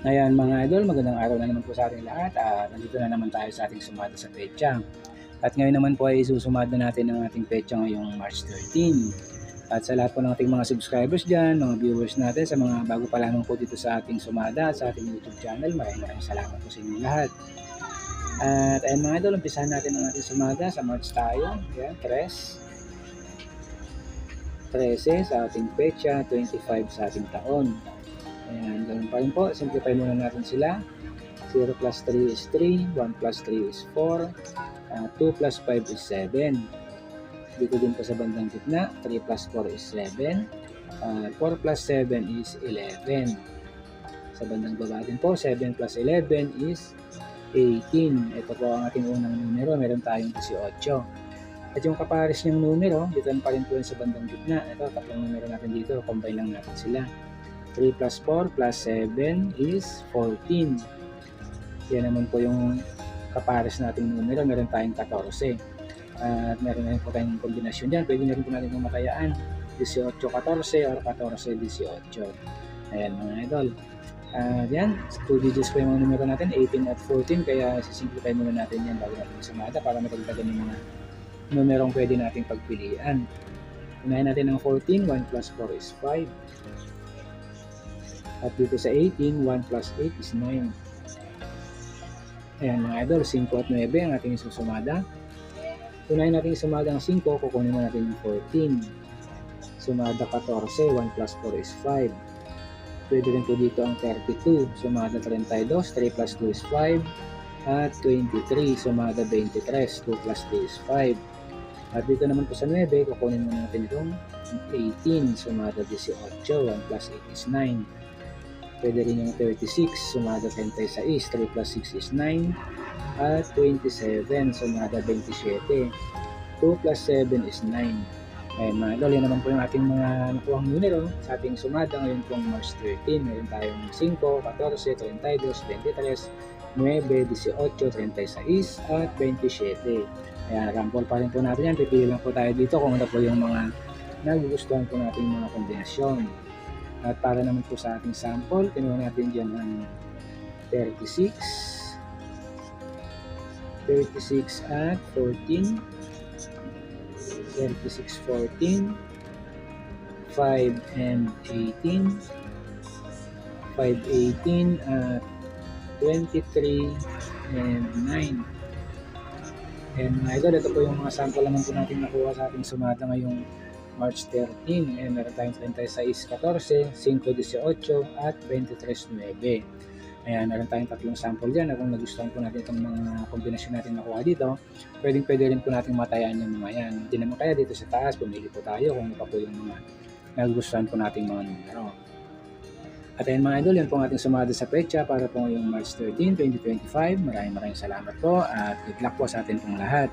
Ayan mga idol, magandang araw na naman po sa ating lahat. at nandito na naman tayo sa ating sumada sa pecha. At ngayon naman po ay isusumada natin ang ating pecha ngayong March 13. At sa lahat po ng ating mga subscribers dyan, mga viewers natin, sa mga bago pa lamang po dito sa ating sumada, sa ating YouTube channel, maraming maraming salamat po sa inyo lahat. At ayun mga idol, umpisahan natin ang ating sumada sa March tayo. Ayan, 3. 13 sa ating pecha, 25 sa ating taon. Ayan, ganun pa rin po. Simplify muna natin sila. 0 plus 3 is 3, 1 plus 3 is 4, uh, 2 plus 5 is 7. Dito din po sa bandang gitna, 3 plus 4 is 7, uh, 4 plus 7 is 11. Sa bandang baba din po, 7 plus 11 is 18. Ito po ang ating unang numero, meron tayong 18. At yung kapares niyang numero, dito pa rin po sa bandang gitna. Ito, tatlong numero natin dito, combine lang natin sila. 3 plus 4 plus 7 is 14. Yan naman po yung kapares nating numero. Meron tayong 14. At meron na po tayong kombinasyon dyan. Pwede na rin po natin mamatayaan. 18-14 or 14-18. Ayan mga idol. At yan, 2 digits po yung mga numero natin, 18 at 14. Kaya sisimplify muna natin yan bago natin sumada para matagdagan yung mga numerong pwede nating pagpilian. Unahin natin ang 14, 1 plus 4 is 5. At dito sa 18, 1 plus 8 is 9. Ayan mga idol, 5 at 9 ang ating isusumada. Unahin natin isumada ang 5, kukunin mo natin yung 14. Sumada 14, 1 plus 4 is 5. Pwede rin po dito ang 32. Sumada 32, 3 plus 2 is 5. At 23, sumada 23, 2 plus 3 is 5. At dito naman po sa 9, kukunin mo natin itong 18, sumada 18, 1 plus 8 is 9. Pwede rin yung 36, sumada 36, 3 plus 6 is 9. At 27, sumada 27. 2 plus 7 is 9. Ayan mga idol, yan naman po yung ating mga nakuhang numero sa ating sumada ngayon pong March 13. Meron tayong 5, 14, 32, 23, 9, 18, 36, at 27. Ayan, rample pa rin po natin yan. Pipili lang po tayo dito kung ano po yung mga nagugustuhan po nating mga kombinasyon. At para naman po sa ating sample, kinuha natin dyan ang 36, 36 at 14, 36, 14, 5 and 18, 5, 18 at 23 and 9. And mga idol, ito po yung mga sample naman po natin nakuha sa ating sumada ngayong March 13. And meron tayong 36, 14, 5, 18 at 23, 9. Ayan, meron tayong tatlong sample dyan. Kung nagustuhan po natin itong mga kombinasyon natin nakuha dito, pwedeng pwede rin po natin matayaan yung mga yan. Hindi naman kaya dito sa taas, pumili po tayo kung ano pa po yung mga nagustuhan po nating mga numero. At ayun mga idol, yan po ang ating sumada sa pecha para po ngayong March 13, 2025. Maraming maraming salamat po at good luck po sa atin pong lahat.